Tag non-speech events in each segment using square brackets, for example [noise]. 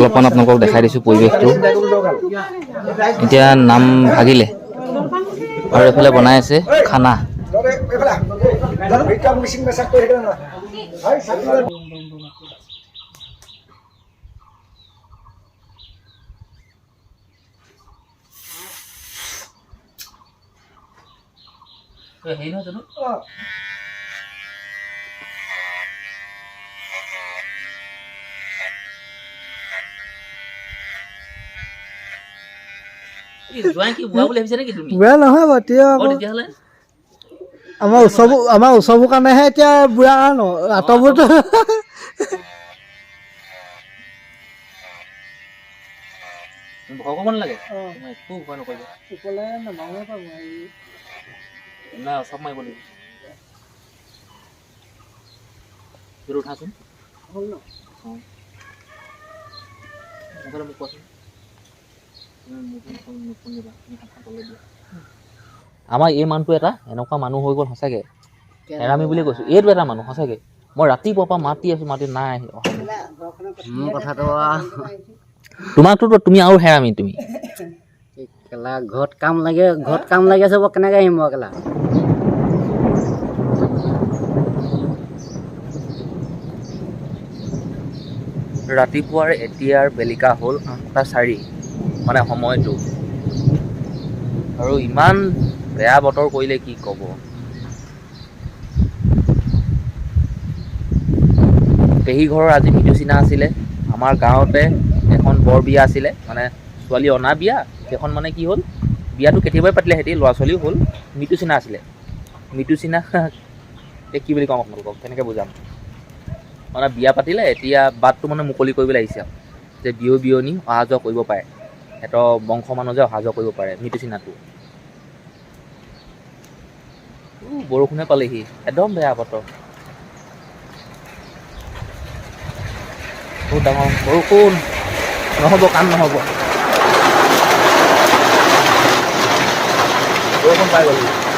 অলপমান আপোনালোকক দেখাই দিছোঁ পৰিৱেশটো। এতিয়া নাম ভাগিলে। আৰু এইফালে বনাই আছে খানা। হেৰি নহয় জানো? জোৱাই কি বুঢ়া বুলি ভাবিছা নেকি তুমি? বুঢ়া নহয় বাৰু তেওঁ অ আকৌ তেতিয়াহ'লে। আমাৰ ওচৰবোৰ আমাৰ ওচৰবোৰ কাৰণেহে এতিয়া বুঢ়া ন আঁতৰবোৰতো ভগৱান লাগে। তোমাৰ একো ভয় নকৰিবা। না চব মাৰিব লাগিব। সেইটো উঠাচোন। অঁ। মোবাইলত মোক কোৱাচোন তুমি মোবাইল ফোন- ফোন দিবা তুমি হাতখন তললৈ দিয়া আমাৰ এই মানুহটো এটা এনেকুৱা মানুহ হৈ গ'ল সঁচাকৈ। এৰামি বুলি কৈছোঁ। এইটো এটা মানুহ সঁচাকৈ। মই ৰাতিপুৱাৰ পৰা মাতি আছোঁ মাতি নাই। মোৰ কথাটো তোমাকতো তুমি আৰু হেৰামি তুমি। কেলা ঘৰত কাম লাগে ঘৰত কাম লাগি আছে মই কেনেকৈ আহিম মই কেলা ৰাতিপুৱাৰ এতিয়াৰ বেলিকা হ'ল আঠটা চাৰি। মানে সময়টো। আৰু ইমান বেয়া বতৰ কৰিলে কি ক'ব? পেহী ঘৰৰ আজি মৃত্যুচিনা আছিলে। আমাৰ গাঁৱতে এখন বৰ বিয়া আছিলে মানে ছোৱালী অনা বিয়া সেইখন মানে কি হ'ল? বিয়াটো কেতিয়াবাই পাতিলে সিহঁতি ল'ৰা ছোৱালীও হ'ল মৃত্যুচিনা আছিলে। মৃত্যুচিনা এতিয়া কি বুলি ক'ম আপোনালোকক কেনেকৈ বুজাম? মানে বিয়া পাতিলে এতিয়া বাটটো মানে মুকলি কৰিবলৈ আহিছে আৰু। যে বিয়ৈ বিয়নী অহা যোৱা কৰিব পাৰে। সিহঁতৰ বংশ মানুহ যে অহা যোৱা কৰিব পাৰে মৃত্যুচিহ্নটো উ, বৰষুণে পালেহি। একদম বেয়া বতৰ। বহুত ডাঙৰ বৰষুণ। নহ'ব কাম নহ'ব। বৰষুণ পাই গ'লো।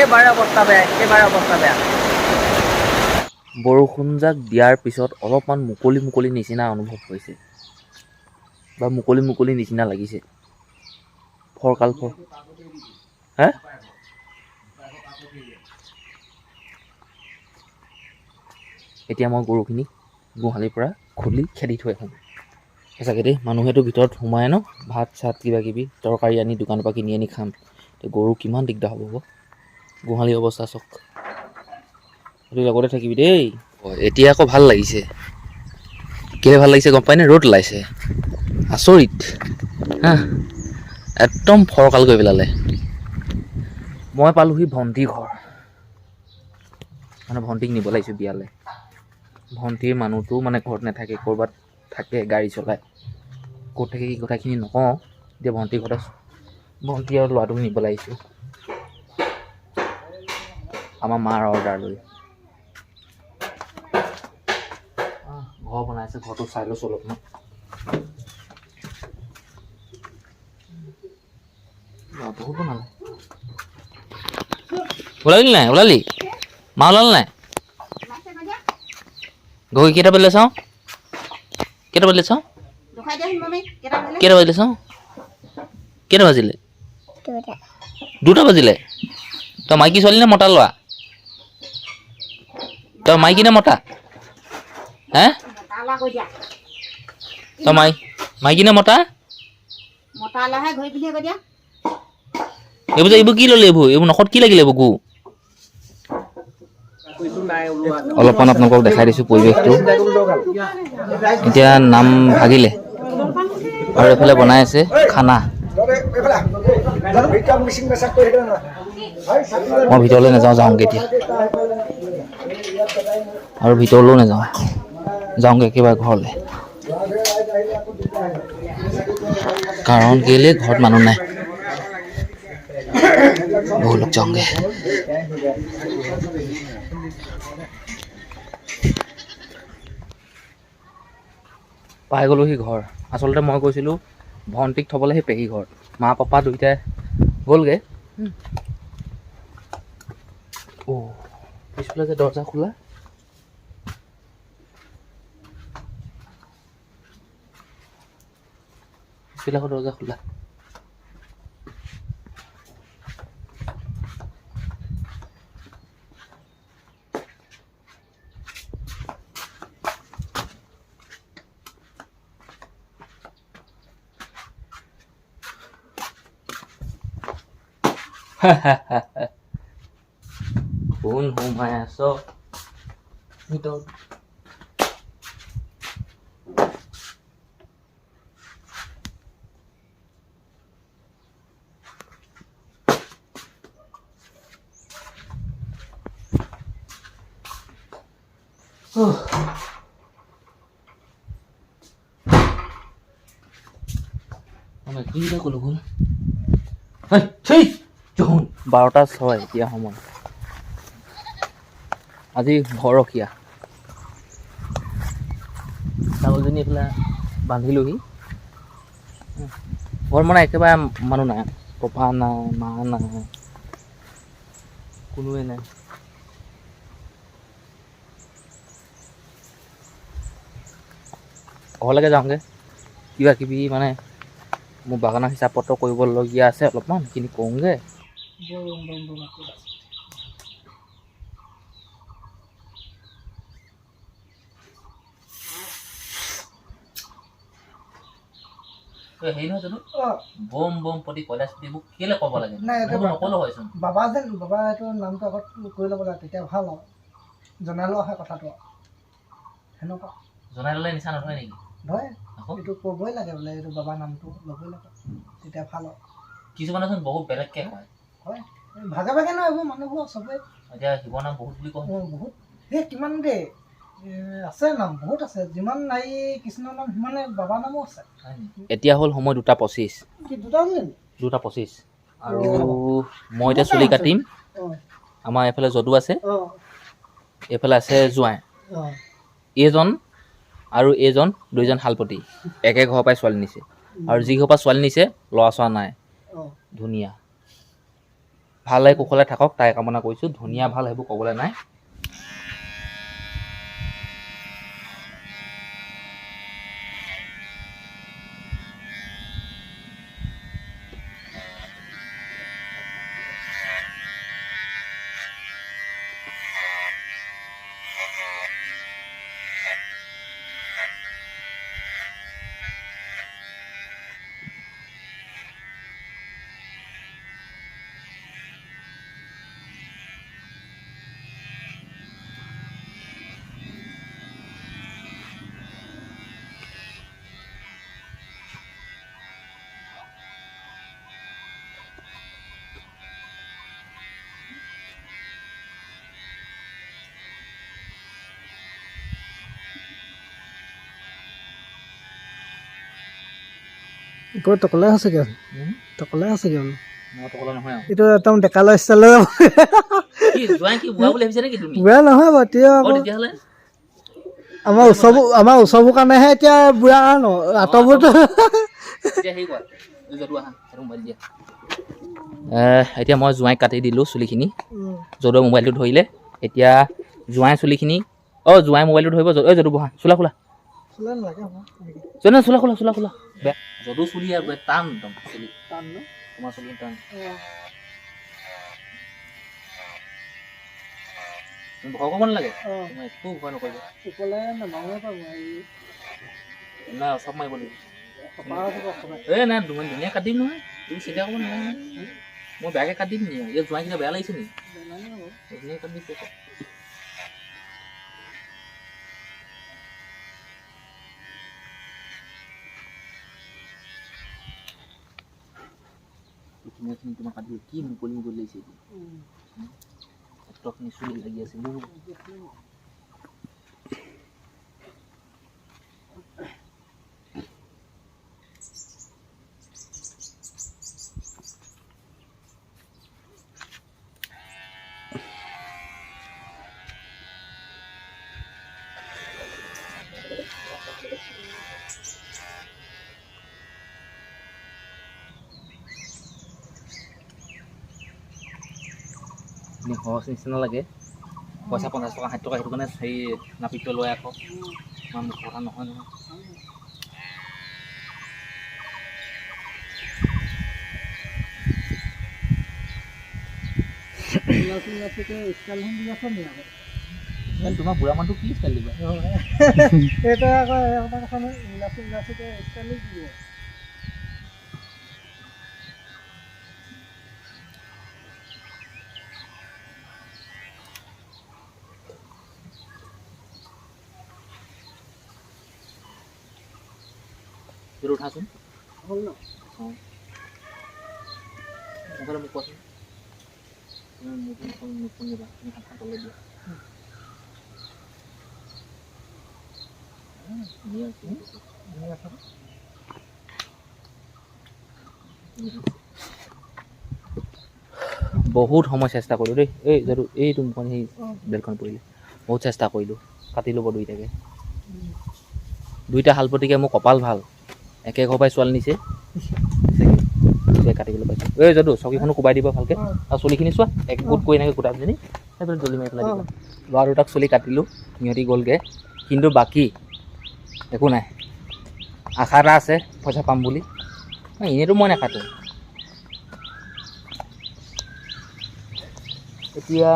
একেবাৰে অৱস্থা বেয়া একেবাৰে অৱস্থা বেয়া। বৰষুণ যাক দিয়াৰ পিছত অলপমান মুকলি মুকলি নিচিনা অনুভৱ হৈছে। বা মুকলি মুকলি নিচিনা লাগিছে। ফৰকাল ফৰ। হে? এতিয়া মই গৰুখিনি গোহালিৰ পৰা খুলি খেদি থৈ আহোঁ। সঁচাকৈ দেই মানুহেতো ভিতৰত সোমাই ন? ভাত চাত কিবা কিবি তৰকাৰী আনি দোকানৰ পৰা কিনি আনি খাম। গৰু কিমান দিগদাৰ হ'ব আকৌ গোহালিৰ অৱস্থা চাওক সেইটো লগতে থাকিবি দেই। এতিয়া আকৌ ভালো লাগিছে। কেলে ভালো লাগিছে গম পায়নে ৰ'দ ওলাইছে। আচৰিত। হা? একদম ফৰকাল কৰি পেলালে। মই পালোহি ভণ্টিৰ ঘৰ। মানে ভণ্টিক নিব লাগিছোঁ বিয়ালৈ। ভণ্টিৰ মানুহটো মানে ঘৰত নাথাকে ক'ৰবাত থাকে গাড়ী চলায়। ক'ত থাকে কি কথাখিনি নকওঁ। এতিয়া ভণ্টিৰ ঘৰত ভণ্টি আৰু ল'ৰাটোক নিব লাগিছোঁ। আমাৰ মাৰ অৰ্ডাৰ লৈ আহ, ঘৰ বনাইছে ঘৰটো চাই লৈছোঁ অলপমান। বহুত বনালে ওলালি নাই? ওলালি? মা ওলালি নাই? গৈ কেইটা বাজিলে চাওঁ? কেইটা বাজিলে চাওঁ? কেইটা বাজিলে চাওঁ? কেইটা বাজিলে? দুটা বাজিলে? তই মাইকী ছোৱালী নে মতা ল'ৰা? তই মাইকী নে মতা হে তই মাই? মাইকী নে দিয়া এইবোৰ এইবোৰ কি ল'লে এইবোৰ? এইবোৰ নখত কি লাগিলে এইবোৰ গু? অলপমান আপোনালোকক দেখাই দিছোঁ পৰিৱেশটো। এতিয়া নাম ভাগিলে। আৰু এইফালে বনাই আছে খানা। মই ভিতৰলৈ নাযাওঁ, যাওঁগৈ এতিয়া। আৰু ভিতৰলৈও নাযাওঁ। যাওঁগৈ একেবাৰে ঘৰলৈ। কাৰণ কেলৈ ঘৰত মানুহ নাই? বহু লোক যাওঁগৈ। পাই গ'লোহি ঘৰ। আচলতে মই গৈছিলোঁ ভণ্টিক থ'বলৈ সেই পেহী ঘৰ মা পাপা দুইটাই গ'লগৈ। অ' পিছফালে যে দৰ্জা খোলা। পিছফালে আকৌ দৰ্জা খোলা কোন সোমাই আছ ভিতৰত আমি কিটা ক'লো গ'ল বাৰটা ছয় এতিয়া সময়। আজি ঘৰখীয়া ছাগলজনী এইফালে বান্ধিলোহি। ঘৰত মানে একেবাৰে মানুহ নাই। পপা নাই, মা নাই। কোনোৱে নাই। ঘৰলৈকে যাওঁগৈ। কিবা কিবি মানে মোৰ বাগানৰ হিচাপ পত্ৰ কৰিবলগীয়া আছে অলপমান সেইখিনি কৰোঁগৈ। হেৰি নহয় জানো? বম বম প্ৰতি কৈলাশ এইবোৰ কেলৈ ক'ব লাগে? নক'লো হয়চোন বাবা যেন বাবা এইটো নামটো আগত কৰি ল'ব লাগে তেতিয়া ভালো আৰু। জনাই লোৱা হয় কথাটো। সেনেকুৱা। জনাই ল'লে নিচা নধৰে নেকি? এইটো ক'বই লাগে বোলে এইটো বাবা নামটো ল'বই লাগে। তেতিয়া ভাল আৰু কিছুমানেচোন বহুত বেলেগকৈ কয়। হয় ভাগে ভাগে নহয় এইবোৰ মানুহবোৰ চবেই। এতিয়া শিৱ নাম বহুত বুলি কয়। অঁ, বহুত। এই কিমান দেই এ, আছে নাম বহুত আছে। যিমান হেৰি কৃষ্ণৰ নাম সিমানে বাবা নামো আছে। হয় নেকি? এতিয়া হ'ল সময় দুটা পঁচিছ। কি দুটা পঁচিছ। আৰু মই এতিয়া চুলি কাটিম। আমাৰ এইফালে যদু আছে। এইফালে আছে জোঁৱাই। এইজন আৰু এইজন দুইজন শালপতি। একে ঘৰৰ পৰাই ছোৱালী নিছে। আৰু যি ঘৰৰ পৰা ছোৱালী নিছে ল'ৰা ছোৱা নাই ধুনীয়া। ভালে কুশলে থাকক তাই কামনা কৰিছোঁ। ধুনীয়া ভাল সেইবোৰ ক'বলৈ নাই। গৈ টকলে আছেগৈ টকলে আছেগৈ বোলো? মই নহয় এইটো একদম ডেকালৰ ষ্টাইলৰ কি বুঢ়া নহয় বাৰু তেতিয়াহ'লে? আমাৰ ওচৰবোৰ আমাৰ ওচৰবোৰ কাৰণেহে এতিয়া বুঢ়া ন আঁতৰবোৰতো এতিয়া এতিয়া মই জোঁৱাইক কাটি দিলোঁ চুলিখিনি। যদুৱে মোবাইলটো ধৰিলে। এতিয়া জোঁৱাই চুলিখিনি অঁ জোঁৱাই মোবাইলটো ধৰিব ঐ যদু বহা চোলা খোলা। জনে চোলা খোলা চোলা খোলা। বেয়া যদু চুলি আৰু বে- টান একদম চুলি তোমাৰ চুলি টান তুমি ভয় কৰিব নালাগে তুমি একো ভয় নকৰিবা নাই চব মাৰিব লাগিব এই নাই ধুনীয়া ধুনীয়া কাটিম নহয় তুমি চিন্তা কৰিব নালাগে নহয় মই বেয়াকৈ কাটিম নি ইয়াত জোঁৱাইকেইটা বেয়া লাগিছে নি ধুনীয়া Kemudian sini kita makan duit. kim, kuling-kuling sini. Hmm. Hmm. Ni sulit lagi asyik dulu. Hmm. সহজ নিচিনা লাগে পইচা পঞ্চাছ টকা ষাঠি টকা সেইটো কাৰণে হেৰি নাপিতটো লৈ আকৌ। ইমান কথা নহয় নহয়। তোমাৰ বুঢ়া মানুহটো কি ষ্টাইল দিবা? সেইটো উঠাচোন হ'ল ন। মোবাইলত মোক কোৱাচোন তুমি মোৰটো নকওঁ নুশুনিবা তুমি হাতখন তললৈ দিয়া। বহুত সময় চেষ্টা কৰিলোঁ দেই এই যদি এইটো মুখন সেই বেলখন পৰিলে বহুত চেষ্টা কৰিলোঁ কাটি ল'ব দুইটাকে দুইটা শালপতিকে মোৰ কপাল ভালো। একে ঘৰ পৰাই ছোৱালী নিছে। কাটিবলৈ পাইছোঁ এই যদু চকীখনো কোবাই দিব ভালকৈ। আৰু চুলিখিনি চোৱা এক গোট কৰি এনেকৈ পিনি সেইফালে দলি মাৰি পেলাই দিবা। ল'ৰা দুটাক চুলি কাটিলোঁ সিহঁতি গ'লগৈ। কিন্তু বাকী একো নাই। আশা এটা আছে পইচা পাম বুলি। নাই, এনেইতো মই নাকাটোঁ। এতিয়া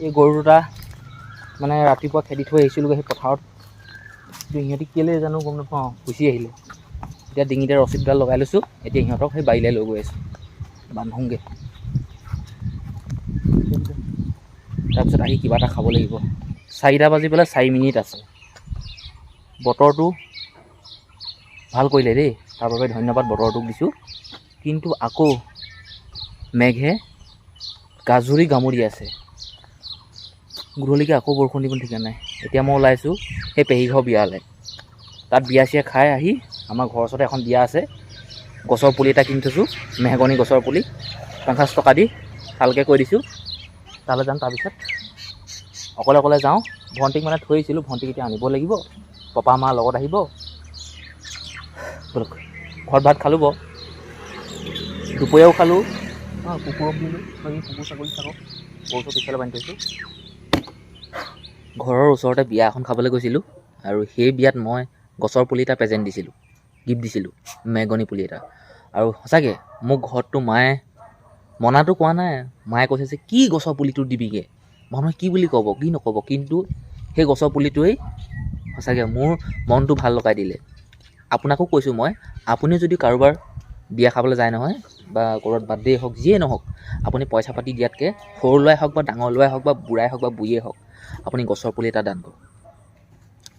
এই গৰু দুটা মানে ৰাতিপুৱা খেদি থৈ আহিছিলোঁগৈ সেই পথাৰত। কিন্তু সিহঁতি কেলৈ জানো গম নাপাওঁ গুচি আহিলে। এতিয়া ডিঙিতে ৰচিদডাল লগাই লৈছোঁ। এতিয়া সিহঁতক সেই বাৰীলৈ লৈ গৈ আছোঁ। বান্ধোংগৈ। তাৰপিছত আহি কিবা এটা খাব লাগিব। চাৰিটা বাজি পেলাই চাৰি মিনিট আছে। বতৰটো ভালো কৰিলে দেই। তাৰ বাবে ধন্যবাদ বতৰটোক দিছোঁ। কিন্তু আকৌ মেঘে গাজৰি গামৰি আছে। গধূলিকৈ আকৌ বৰষুণ দিব ঠিকা নাই। এতিয়া মই ওলাইছোঁ সেই পেহী ঘৰ বিয়ালৈ। তাত বিয়া চিয়া খাই আহি আমাৰ ঘৰৰ ওচৰতে এখন বিয়া আছে। গছৰ পুলি এটা কিনি থৈছোঁ মেহগনি গছৰ পুলি। পঞ্চাছ টকা দি ভালকৈ কৈ দিছোঁ। তালৈ যাম তাৰপিছত। অকলে অকলে যাওঁ। ভণ্টিক মানে থৈ আহিছিলোঁ ভণ্টিক এতিয়া আনিব লাগিব। পাপা মা লগত আহিব। ঘৰত ভাত খালোঁ বাৰু দুপৰীয়াও খালোঁ। অঁ কুকুৰক দিলোঁ বাকী কুকুৰ ছাগলী থাকক। গৰু চৰু পিছফালে বান্ধি থৈছোঁ। ঘৰৰ ওচৰতে বিয়া এখন খাবলৈ গৈছিলোঁ। আৰু সেই বিয়াত মই গছৰ পুলি এটা প্ৰেজেণ্ট দিছিলোঁ। গিফ্ট দিছিলোঁ মেগনি পুলি এটা। আৰু সঁচাকৈ মোক ঘৰততো মায়ে মনাটো কোৱা নাই মায়ে কৈছে যে কি গছৰ পুলিটো দিবিগৈ? মানুহে কি বুলি ক'ব কি নক'ব? কিন্তু সেই গছৰ পুলিটোৱেই সঁচাকৈ মোৰ মনটো ভাল লগাই দিলে। আপোনাকো কৈছোঁ মই আপুনি যদি কাৰোবাৰ বিয়া খাবলৈ যায় নহয় বা ক'ৰবাত বাৰ্থডে হওক যিয়ে নহওক আপুনি পইচা পাতি দিয়াতকৈ সৰু ল'ৰাই হওক বা ডাঙৰ ল'ৰাই হওক বা বুঢ়াই হওক বা বুঢ়ীয়ে হওক আপুনি গছৰ পুলি এটা দান কৰক।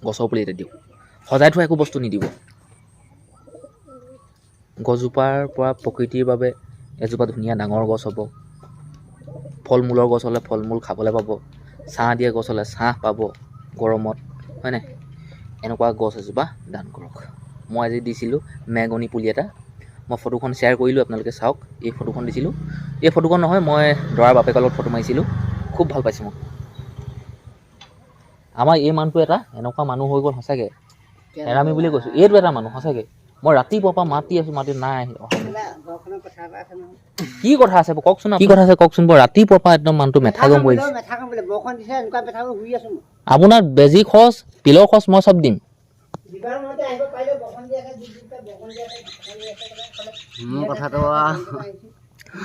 গছৰ পুলি এটা দিয়ক। সজাই থোৱা একো বস্তু নিদিব। গছজোপাৰ পৰা প্ৰকৃতিৰ বাবে এজোপা ধুনীয়া ডাঙৰ গছ হ'ব। ফল মূলৰ গছ হ'লে ফল মূল খাবলৈ পাব। ছাঁ দিয়া গছ হ'লে ছাঁ পাব গৰমত হয় নাই? এনেকুৱা গছ এজোপা দান কৰক। মই আজি দিছিলোঁ মেগনি পুলি এটা। মই ফটোখন শ্বেয়াৰ কৰিলোঁ আপোনালোকে চাওক এই ফটোখন দিছিলোঁ। এই ফটোখন নহয় মই দৰাৰ বাপেকৰ লগত ফটো মাৰিছিলোঁ। খুব ভাল পাইছোঁ মোক। আমাৰ এই মানুহটো এটা এনেকুৱা মানুহ হৈ গ'ল সঁচাকৈ। হেৰামি বুলি কৈছোঁ। এইটো এটা মানুহ সঁচাকৈ। মই ৰাতিপুৱাৰ পৰা মাতি আছোঁ মাতি নাই কি কথা আছে কওকচোন কি কথা আছে কওকচোন বাৰু ৰাতিপুৱাৰ পৰা একদম মানুহটো মেথা গম মই। আপোনাৰ বেজী খৰচ পিলৰ খৰচ মই চব দিম।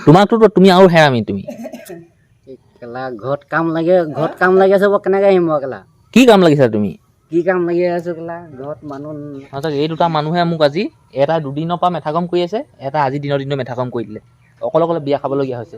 তোমাকতো তুমি আৰু হেৰামি তুমি। [laughs] ঘৰত কাম লাগে ঘৰত কাম লাগি আছে মই কেনেকৈ আহিম মই কেলা কি কাম লাগিছে তুমি? কি কাম লাগি আছে কেলা? ঘৰত মানুহ সঁচাকৈ এই দুটা মানুহে মোক আজি এটা দুদিনৰ পৰা মেথা কাম কৰি আছে, এটা আজি দিনৰ দিনৰ মেথা কাম কৰি দিলে। অকলে অকলে বিয়া খাবলগীয়া হৈছে।